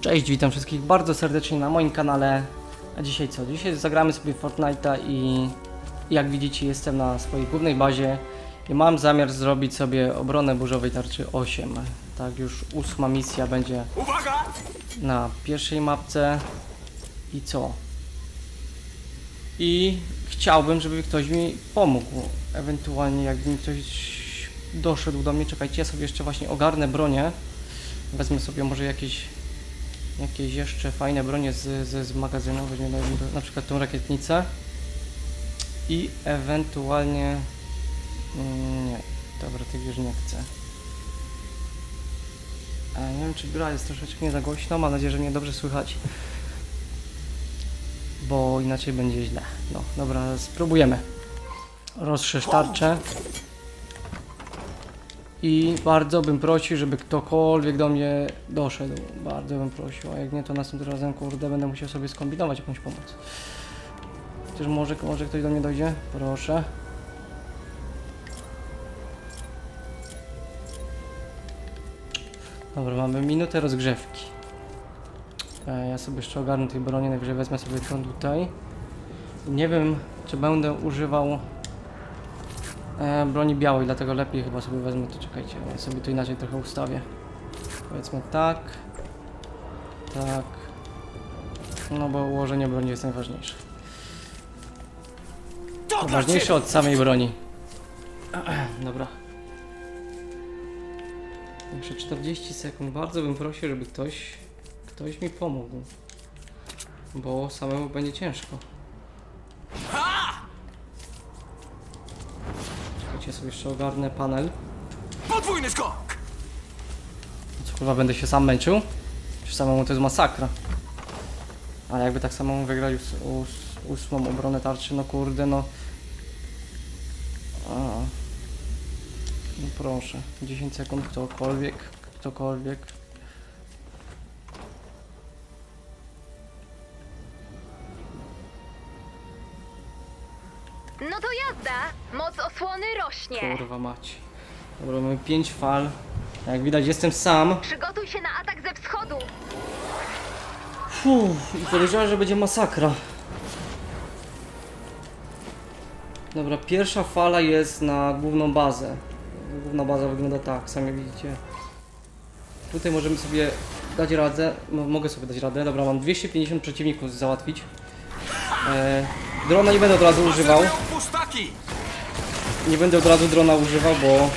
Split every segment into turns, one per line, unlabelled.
Cześć, witam wszystkich bardzo serdecznie na moim kanale. A dzisiaj co? Dzisiaj zagramy sobie Fortnite'a i jak widzicie jestem na swojej głównej bazie i mam zamiar zrobić sobie obronę burzowej tarczy 8. Tak, już ósma misja będzie
Uwaga!
na pierwszej mapce. I co? I chciałbym, żeby ktoś mi pomógł. Ewentualnie jakby mi ktoś doszedł do mnie. Czekajcie, ja sobie jeszcze właśnie ogarnę bronię. Wezmę sobie może jakieś jakieś jeszcze fajne bronie z, z, z magazynu. Na, przykład tą rakietnicę. I ewentualnie... Mm, nie, dobra, tych już nie chcę. Nie wiem, czy gra jest troszeczkę nie za głośno. Mam nadzieję, że mnie dobrze słychać. Bo inaczej będzie źle. No, dobra, spróbujemy. Rozszerz tarczę. I bardzo bym prosił, żeby ktokolwiek do mnie doszedł. Bardzo bym prosił. A jak nie, to następnym razem, kurde, będę musiał sobie skombinować jakąś pomoc. Chociaż może, może ktoś do mnie dojdzie? Proszę. Dobra, mamy minutę rozgrzewki. E, ja sobie jeszcze ogarnę tej broni, najwyżej wezmę sobie tą tutaj. Nie wiem, czy będę używał broni białej, dlatego lepiej chyba sobie wezmę to, czekajcie, ja sobie to inaczej trochę ustawię. Powiedzmy tak, tak, no bo ułożenie broni jest najważniejsze.
To dla
Ważniejsze od samej broni. Dobra. Jeszcze 40 sekund. Bardzo bym prosił, żeby ktoś, ktoś mi pomógł. Bo samemu będzie ciężko. Czekajcie, sobie jeszcze ogarnę panel.
Podwójny skok!
Co chyba będę się sam męczył? Czy samemu to jest masakra? A jakby tak samemu wygrać ós ós ósmą obronę tarczy, no kurde, no. A. No proszę, 10 sekund, ktokolwiek, ktokolwiek.
Moc osłony rośnie.
Kurwa mać. Dobra, mamy 5 fal. Jak widać jestem sam.
Przygotuj się na atak ze wschodu.
Fuh, i podejrzewam, że będzie masakra. Dobra, pierwsza fala jest na główną bazę. Główna baza wygląda tak, sami widzicie. Tutaj możemy sobie dać radę, mogę sobie dać radę. Dobra, mam 250 przeciwników załatwić. E, drona nie będę od razu używał.
Pustaki!
Nie będę od razu drona używał, bo,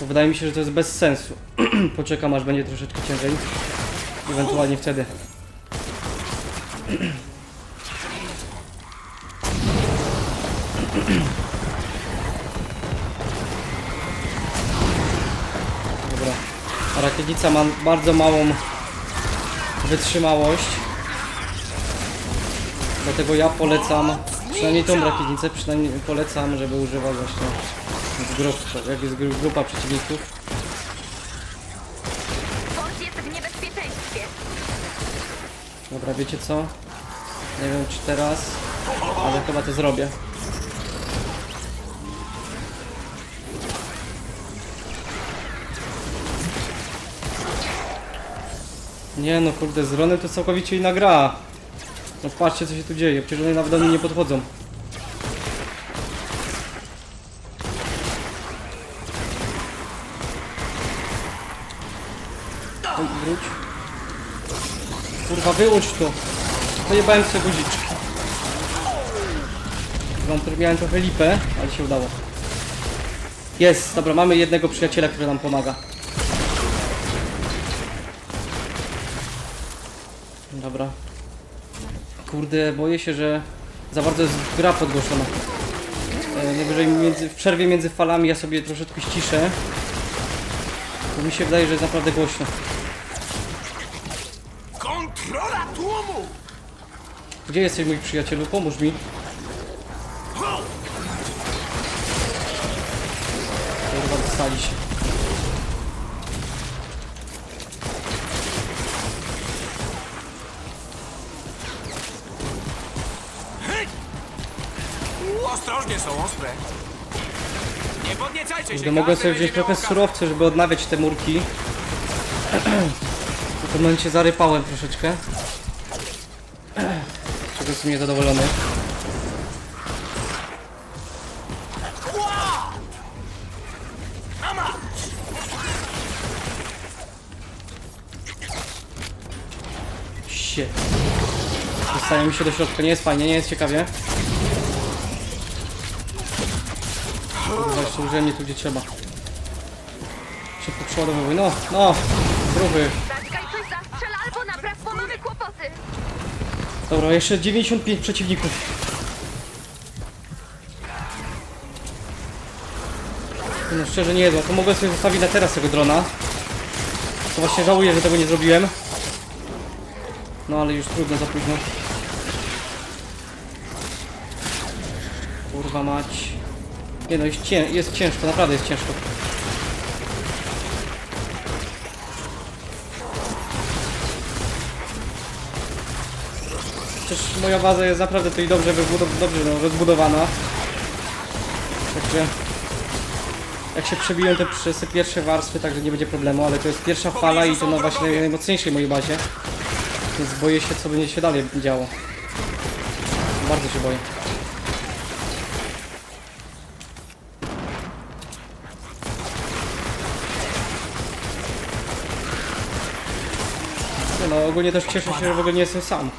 bo wydaje mi się, że to jest bez sensu. Poczekam aż będzie troszeczkę ciężej. Ewentualnie wtedy. Dobra. Rakietnica ma bardzo małą wytrzymałość. Dlatego ja polecam, przynajmniej tą rakietnicę, przynajmniej polecam, żeby używać właśnie w grup, jak jest gru- grupa przeciwników.
Fort jest w niebezpieczeństwie.
Dobra, wiecie co? Nie wiem czy teraz, ale chyba to zrobię. Nie no kurde, z Ronem to całkowicie inna gra. No patrzcie co się tu dzieje, przecież one nawet do mnie nie podchodzą. Oj, wróć. Kurwa, wyłącz to. Pojebałem sobie guziczki. Wam miałem trochę lipę, ale się udało. Jest, dobra, mamy jednego przyjaciela, który nam pomaga. Dobra. Kurde, boję się, że za bardzo jest gra podgłoszona. E, najwyżej między, w przerwie między falami ja sobie troszeczkę ściszę. Bo mi się wydaje, że jest naprawdę głośno.
Kontrola tłumu!
Gdzie jesteś mój przyjacielu? Pomóż mi. Kurwa, dostali się. Kurde,
każdy
sobie wziąć trochę surowce, żeby odnawiać te murki. tym momencie zarypałem troszeczkę. Z czego jestem niezadowolony. Shit. Dostaje mi się do środka, nie jest fajnie, nie jest ciekawie. Kurwa, jeszcze użyłem nie tu gdzie trzeba. Szybko przeładowuj, no, no,
albo napraw, bo mamy kłopoty.
Dobra, jeszcze 95 przeciwników. No szczerze nie jedzą, to mogłem sobie zostawić na teraz tego drona. To właśnie żałuję, że tego nie zrobiłem. No ale już trudno, za późno. Kurwa mać. Nie no, jest, cię jest ciężko, naprawdę jest ciężko. Przecież moja baza jest naprawdę tutaj dobrze, dobrze no, rozbudowana. Także jak się przebiją te pierwsze warstwy, także nie będzie problemu, ale to jest pierwsza fala i to na właśnie naj- najmocniejszej mojej bazie. Więc boję się, co będzie się dalej działo. Bardzo się boję. No ogólnie też cieszę się, że w ogóle nie jestem sam.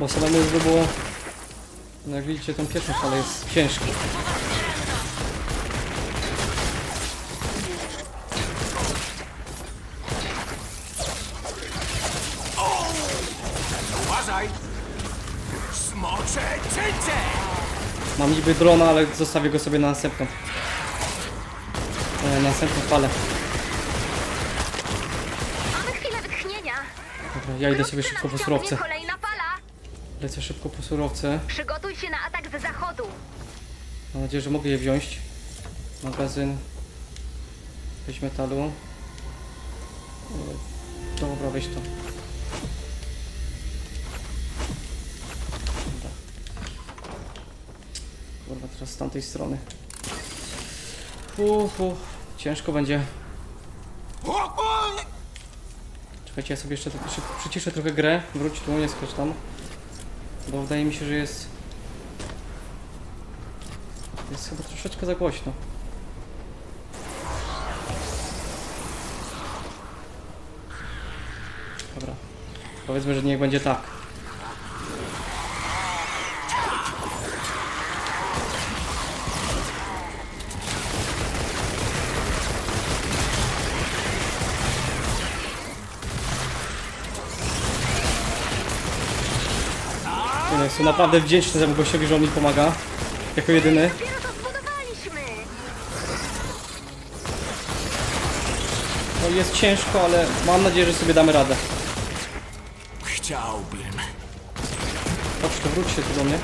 Bo samemu już by było... No jak widzicie, tą pierwszą falę jest ciężki. Mam niby drona, ale zostawię go sobie na następną. E, na następną falę.
Mamy chwilę wytchnienia.
Dobra, ja idę sobie szybko po surowce.
kolejna fala.
Lecę szybko po surowce.
Przygotuj się na atak z zachodu.
Mam nadzieję, że mogę je wziąć. Magazyn. Weź metalu. E, Dobra, weź to. Dobra. Kurwa, teraz z tamtej strony. Uf. Ciężko będzie. Czekajcie, ja sobie jeszcze tak szybko przyciszę trochę grę. Wróć tu, nie skocz tam. Bo wydaje mi się, że jest... Jest chyba troszeczkę za głośno. Dobra. Powiedzmy, że niech będzie tak. Nie, Jestem naprawdę wdzięczny temu gościowi, że on mi pomaga. Jako jedyny.
Dopiero to zbudowaliśmy.
No jest ciężko, ale mam nadzieję, że sobie damy radę.
Chciałbym.
Chodź, to wróć się tu do mnie.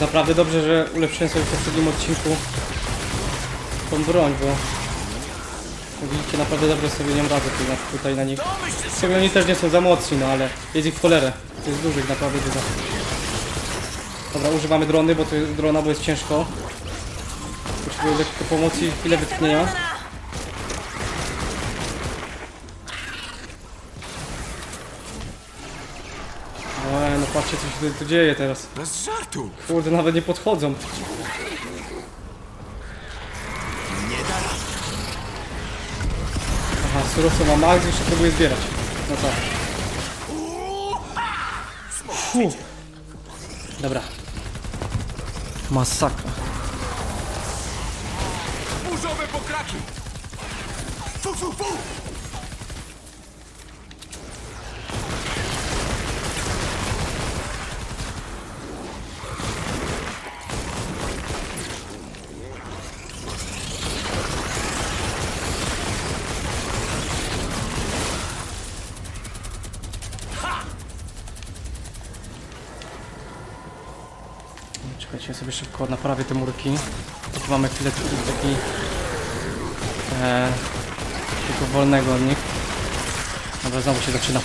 Naprawdę dobrze, że ulepszyłem sobie w poprzednim odcinku tą broń, bo widzicie naprawdę dobrze sobie nią radzę tutaj tutaj na nich. Szczególnie oni też nie są za mocni, no ale jest ich w cholerę. To jest dużych naprawdę dużo. Dobra, używamy drony, bo to jest drona, bo jest ciężko. Potrzebuję lekko pomocy i chwilę wytchnienia. Eee, no patrzcie co się tu, tu dzieje teraz.
Bez żartu.
Kurde, nawet nie podchodzą.
Nie da rady.
Aha, surowce ma max, jeszcze próbuję zbierać. No tak. Fu. Dobra. Masakra.
Burzowe pokraki! Fu, fu, fu!
Szybko naprawię te murki. Tu mamy chwilę taki... e, wolnego od nich. Dobra, znowu się zaczyna.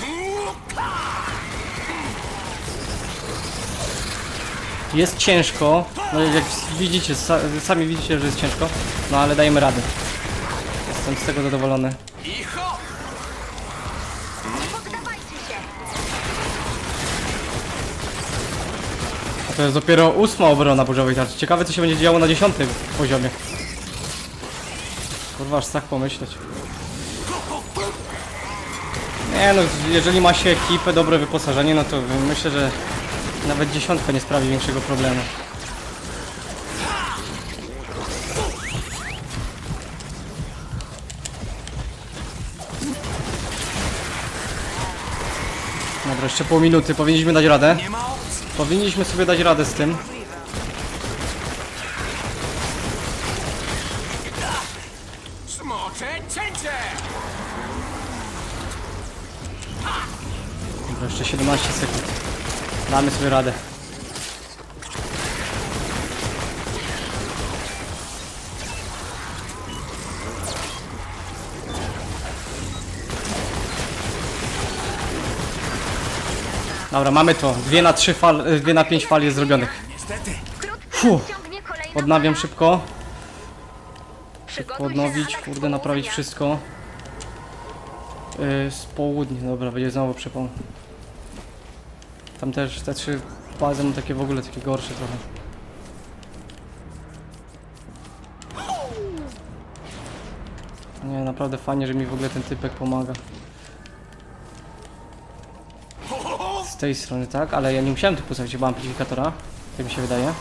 Jest ciężko, no jak widzicie, sa, sami widzicie, że jest ciężko, no ale dajemy radę. Jestem z tego zadowolony. To jest dopiero ósma obrona burzowej tarczy. Ciekawe co się będzie działo na dziesiątym poziomie. Kurwa, aż tak pomyśleć. Nie no, jeżeli ma się ekipę, dobre wyposażenie, no to myślę, że nawet dziesiątka nie sprawi większego problemu. Dobra, jeszcze pół minuty, powinniśmy dać radę.
Nie ma.
Powinniśmy sobie dać radę z tym. Dobra, jeszcze 17 sekund. Damy sobie radę. Dobra, mamy to. Dwie na trzy fal, y, dwie na pięć fal jest zrobionych. Fuh. Odnawiam szybko.
Na
Odnowić, kurde, naprawić wszystko. Yy, z południa, dobra, będzie znowu przypał. Tam też te trzy bazy mam takie w ogóle takie gorsze trochę. Nie, naprawdę fajnie, że mi w ogóle ten typek pomaga. Z tej strony, tak? Ale ja nie musiałem tu postawić chyba amplifikatora. Tak mi się wydaje.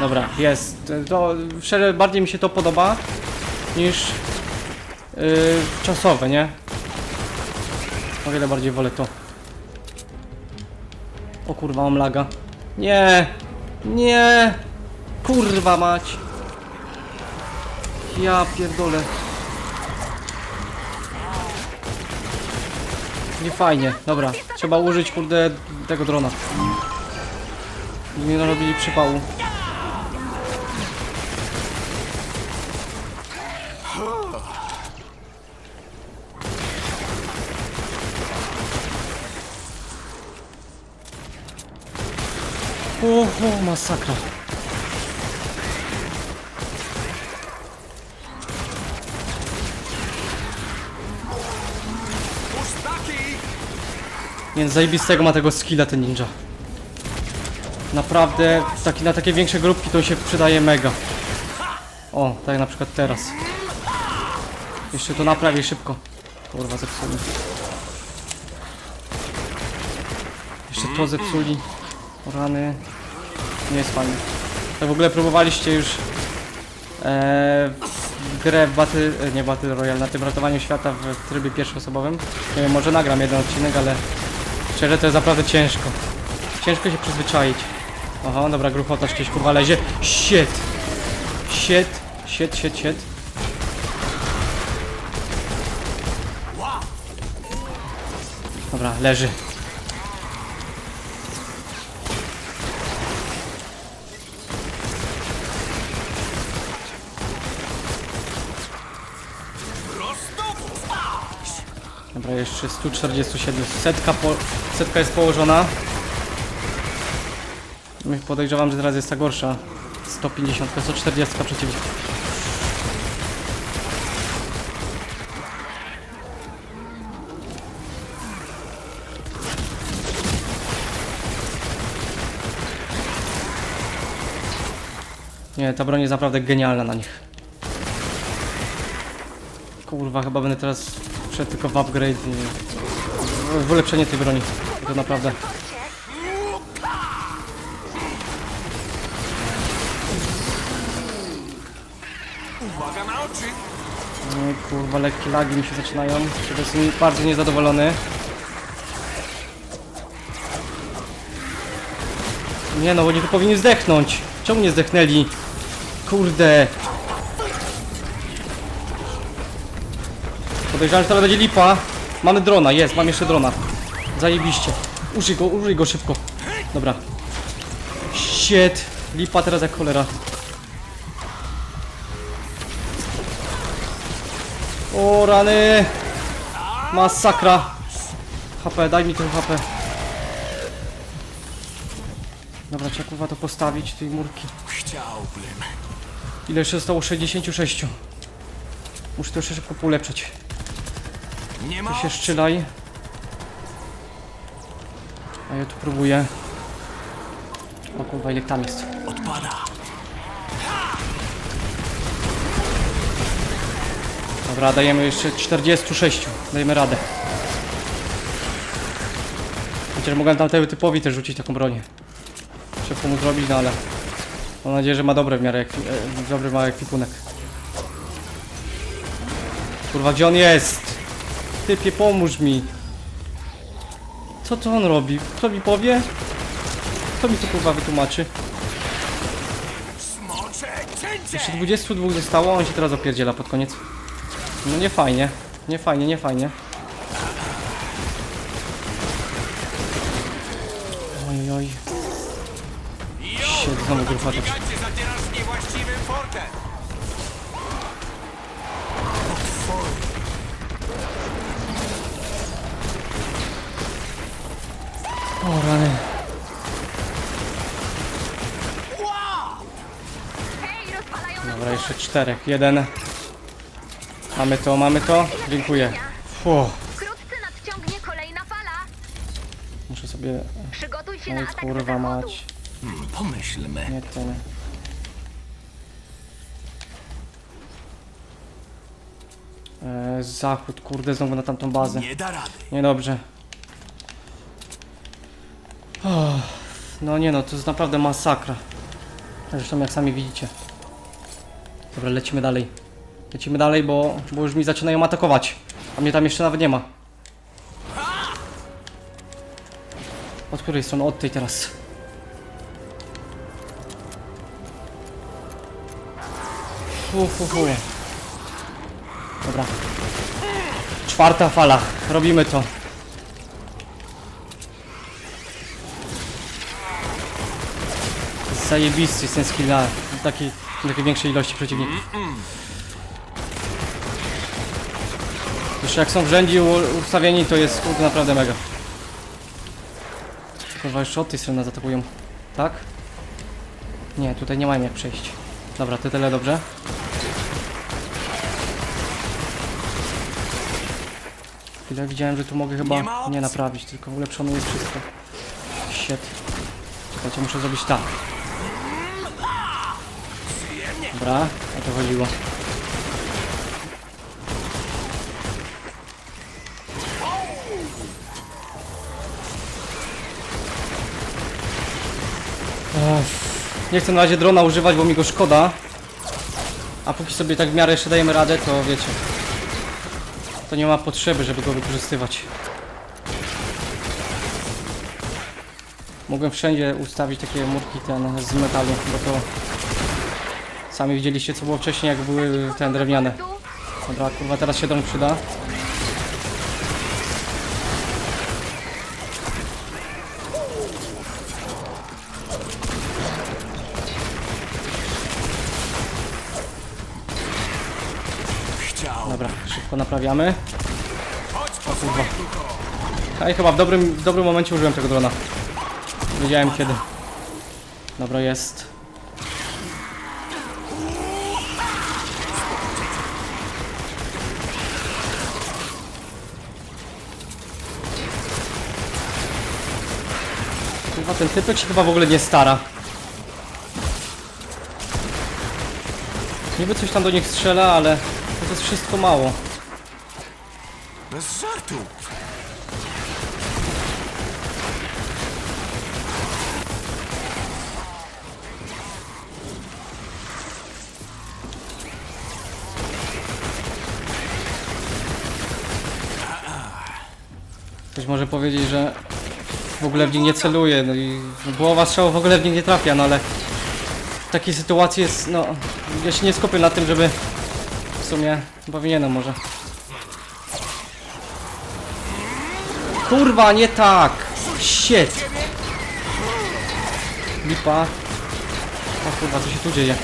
Dobra, jest. To bardziej mi się to podoba niż yy, czasowe, nie? O wiele bardziej wolę to. O kurwa, mam laga. Nie! Nie! Kurwa mać! Ja pierdolę. Nie fajnie, dobra. Trzeba użyć kurde tego drona. Nie narobili przypału. Oho, masakra. Więc zajebistego ma tego skilla ten ninja. Naprawdę, taki, na takie większe grupki to się przydaje mega. O, tak na przykład teraz. Jeszcze to naprawię szybko. Kurwa, zepsuli. Jeszcze to zepsuli. Rany. Nie jest fajnie. To w ogóle próbowaliście już e, grę w Battle, e, nie Battle Royale, na tym ratowaniu świata w trybie pierwszoosobowym. Nie wiem, może nagram jeden odcinek, ale szczerze to jest naprawdę ciężko. Ciężko się przyzwyczaić. Aha, dobra, gruchota gdzieś kurwa lezie. Shit! Shit, shit, shit, shit. Dobra, leży. Jeszcze 147. Setka, po, setka jest położona. My Podejrzewam, że teraz jest ta gorsza. 150, 140 przeciwnie. Nie, ta broń jest naprawdę genialna na nich. Kurwa, chyba będę teraz wszedł tylko w upgrade i w- ulepszenie tej broni. To naprawdę.
Uwaga na oczy!
No i kurwa, lekkie lagi mi się zaczynają. Jestem bardzo niezadowolony. Nie no, oni tu powinni zdechnąć. Czemu nie zdechnęli? Kurde. Podejrzewam, że teraz będzie lipa. Mamy drona, jest, mam jeszcze drona. Zajebiście. Użyj go, użyj go szybko. Dobra. Shit. Lipa teraz jak cholera. O rany. Masakra. HP, daj mi ten HP. Dobra, trzeba kurwa to postawić, tej murki. Ile jeszcze zostało? 66. Muszę to jeszcze szybko ulepszyć.
Nie ma
Tu się szczylaj. A ja tu próbuję. O kurwa, ile tam jest.
Odpada.
Dobra, dajemy jeszcze 46. Dajemy radę. Chociaż mogłem tam temu typowi też rzucić taką bronię. Szybko mu zrobić, no ale... Mam nadzieję, że ma dobre w miarę ekwi- e, dobry ma ekwipunek. Kurwa, gdzie on jest? Typie, pomóż mi. Co to on robi? Kto mi powie? Kto mi to kurwa wytłumaczy? Jeszcze 22 zostało, on się teraz opierdziela pod koniec. No nie fajnie, nie fajnie, nie fajnie. Oj, oj. Shit, znowu grupa Dobra, jeszcze czterech. Jeden. Mamy to, mamy to. Dziękuję. Fu.
Wkrótce nadciągnie kolejna fala.
Muszę sobie...
Przygotuj się na
Oj,
atak
kurwa
z zachodu.
mać.
Hmm, pomyślmy.
Nie ten. E, zachód, kurde, znowu na tamtą bazę.
Nie da rady.
Niedobrze. Oh, no nie no, to jest naprawdę masakra. Zresztą jak sami widzicie. Dobra, lecimy dalej. Lecimy dalej, bo, bo już mi zaczynają atakować. A mnie tam jeszcze nawet nie ma. Od której strony? Od tej teraz. Fu, fu, fu. Dobra. Czwarta fala. Robimy to. Zajebisty jest ten skill na takiej, takiej większej ilości przeciwników. Jeszcze jak są w rzędzie ustawieni, to jest kurde naprawdę mega. Kurwa, jeszcze od tej strony nas atakują. Tak? Nie, tutaj nie mają jak przejść. Dobra, to tyle dobrze. Chwilę widziałem, że tu mogę chyba
nie
naprawić, tylko ulepszone jest wszystko. Shit. Słuchajcie, muszę zrobić tak. Dobra, o to chodziło. Nie chcę na razie drona używać, bo mi go szkoda. A póki sobie tak w miarę jeszcze dajemy radę, to wiecie. To nie ma potrzeby, żeby go wykorzystywać. Mogłem wszędzie ustawić takie murki ten z metalu, bo to sami widzieliście co było wcześniej jak były te drewniane. Dobra, kurwa teraz się dron przyda. Dobra, szybko naprawiamy.
Po
kurwa.
swoje, ducho.
A i chyba w dobrym, w dobrym momencie użyłem tego drona. Wiedziałem kiedy. Dobra, jest. Chyba ten typek się chyba w ogóle nie stara. Niby coś tam do nich strzela, ale to jest wszystko mało.
Bez żartu.
Ktoś może powiedzieć, że w ogóle w nich nie celuje, no i głowa strzału w ogóle w nich nie trafia, no ale w takiej sytuacji jest, no, ja się nie skupię na tym, żeby w sumie powinienem może. Kurwa, nie tak! Shit! Lipa. O kurwa, co się tu dzieje?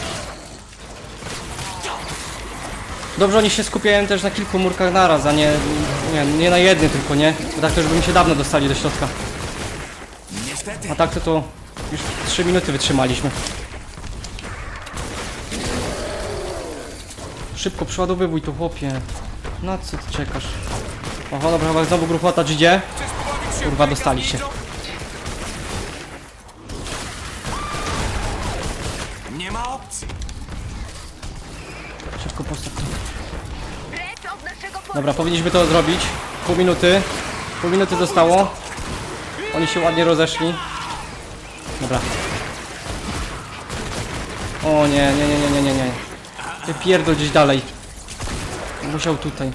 Dobrze, oni się skupiają też na kilku murkach naraz, a nie, nie, nie na jednym tylko, nie? Bo tak to już by mi się dawno dostali do środka. A tak to to już 3 minuty wytrzymaliśmy. Szybko przeładowywuj tu chłopie. Na co ty czekasz? Oho, dobra, chyba znowu grupowata idzie. Kurwa, dostali się.
Nie ma opcji.
Szybko postaw to. Dobra, powinniśmy to zrobić. Pół minuty. Pół minuty zostało. Oni się ładnie rozeszli. Dobra. O nie, nie, nie, nie, nie, nie, nie. Ty pierdol gdzieś dalej. Musiał tutaj.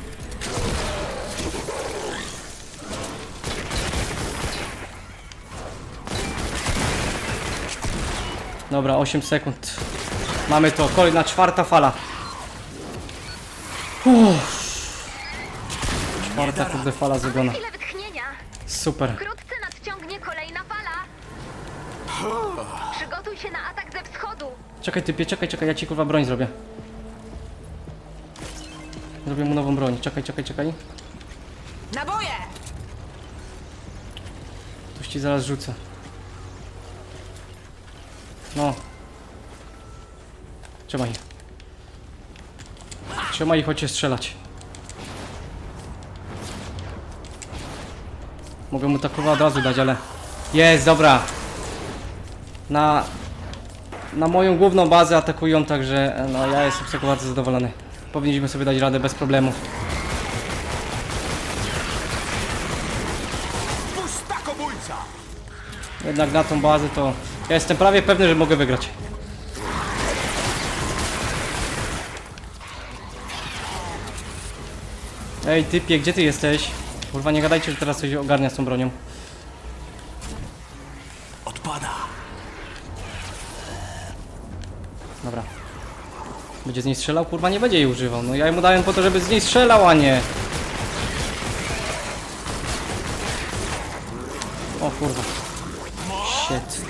Dobra, 8 sekund. Mamy to. Kolejna czwarta fala. Uff. Czwarta kurde fala
wytchnienia.
Super.
Wkrótce nadciągnie kolejna fala. Przygotuj się na atak ze wschodu.
Czekaj typie, czekaj, czekaj, ja ci kurwa broń zrobię. Zrobię mu nową broń. Czekaj, czekaj, czekaj.
Naboje!
Coś ci zaraz rzucę. No. Trzymaj. Trzymaj i chodźcie strzelać. Mogę mu tak kurwa od razu dać, ale... Jest, dobra. Na... Na moją główną bazę atakują, także e, no ja jestem z tego bardzo zadowolony. Powinniśmy sobie dać radę bez problemu. Jednak na tą bazę to... Ja jestem prawie pewny, że mogę wygrać. Ej, typie, gdzie ty jesteś? Kurwa, nie gadajcie, że teraz coś ogarnia z tą bronią. Będzie z niej strzelał? Kurwa, nie będzie jej używał. No ja mu dałem po to, żeby z niej strzelał, a nie... O kurwa. Shit.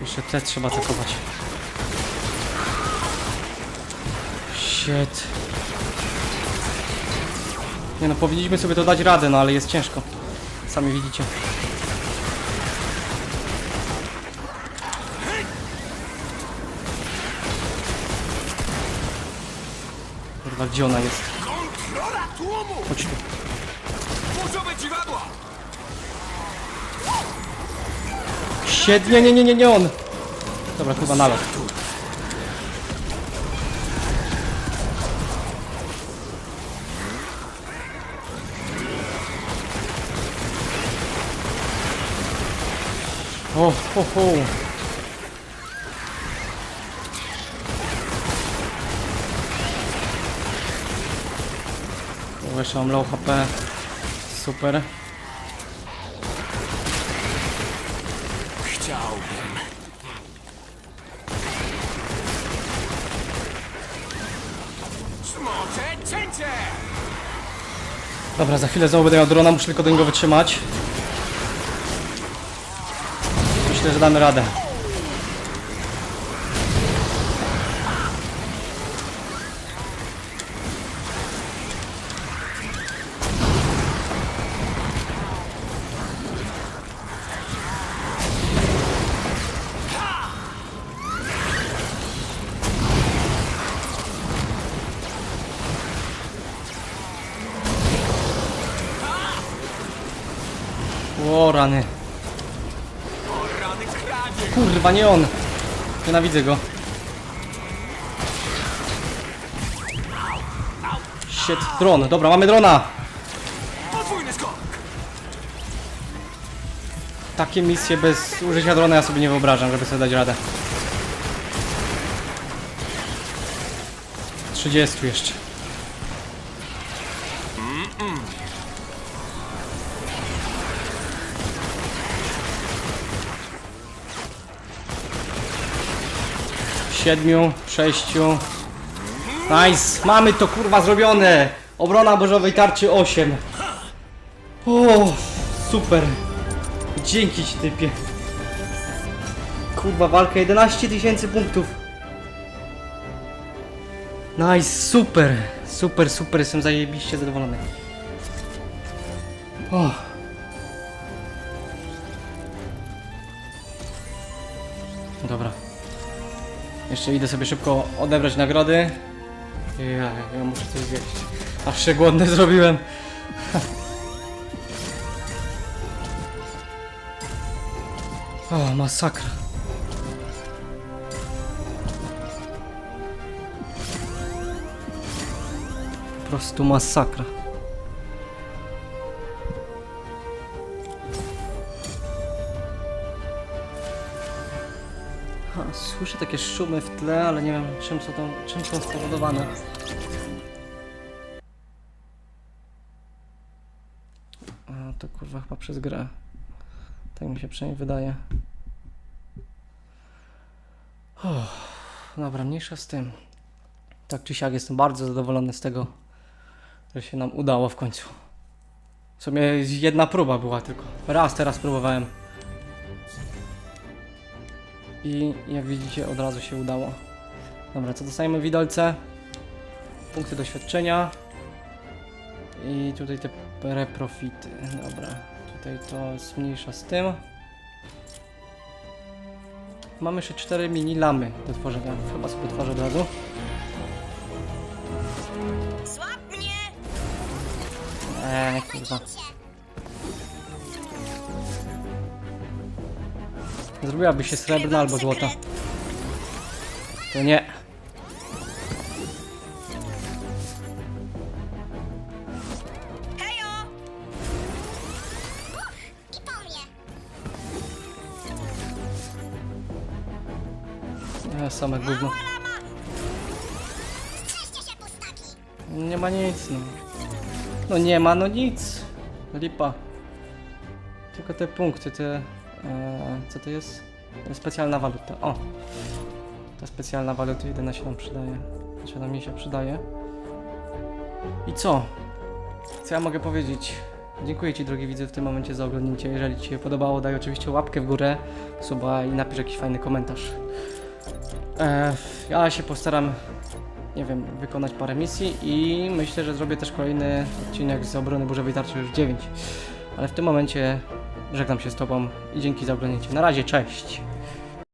Jeszcze te trzeba atakować. Shit. Nie no, powinniśmy sobie to dać radę, no ale jest ciężko. Sami widzicie. Kurwa, gdzie ona jest? Chodź tu. Shit, nie, nie, nie, nie, nie on! Dobra, chyba nawet. O, ho, ho. O, Jeszcze mam low HP. Super.
Chciałbym.
Dobra, za chwilę znowu będę miał drona, muszę tylko do niego wytrzymać. Myślę, że damy radę. Nienawidzę go. Shit, dron. Dobra, mamy drona. Takie misje bez użycia drona ja sobie nie wyobrażam, żeby sobie dać radę. 30 jeszcze. Siedmiu, sześciu. Nice! Mamy to kurwa zrobione! Obrona burzowej tarczy 8. O, super. Dzięki ci typie. Kurwa, walka 11 tysięcy punktów. Nice, super. Super, super, jestem zajebiście zadowolony. O. Dobra. Jeszcze idę sobie szybko odebrać nagrody. Ja, ja muszę coś zjeść. Aż się głodny zrobiłem. O, masakra. Po prostu masakra. Słyszę takie szumy w tle, ale nie wiem czym są, to, czym są spowodowane. A, to kurwa chyba przez grę. Tak mi się przynajmniej wydaje. Uff, dobra, mniejsza z tym. Tak czy siak jestem bardzo zadowolony z tego, że się nam udało w końcu. W sumie jedna próba była tylko. Raz teraz próbowałem. I jak widzicie od razu się udało. Dobra, co dostajemy widolce? Punkty doświadczenia. I tutaj te reprofity. Dobra, tutaj to jest mniejsza z tym. Mamy jeszcze 4 mini lamy do tworzenia. Chyba sobie tworzę od razu.
Złap mnie!
Eee, kurwa. Zrobiłaby się srebrna albo złota. To nie. Same gówno. Nie ma nic, no. No nie ma, no nic. Lipa. Tylko te punkty, te... E, co to jest? Specjalna waluta. O! Ta specjalna waluta jedyna się nam przydaje. Znaczy nam mi się przydaje. I co? Co ja mogę powiedzieć? Dziękuję Ci drogi widzy w tym momencie za oglądnięcie. Jeżeli Ci się podobało, daj oczywiście łapkę w górę, suba i napisz jakiś fajny komentarz. E, ja się postaram, nie wiem, wykonać parę misji i myślę, że zrobię też kolejny odcinek z obrony burzowej tarczy już 9. Ale w tym momencie żegnam się z Tobą i dzięki za oglądnięcie. Na razie, cześć!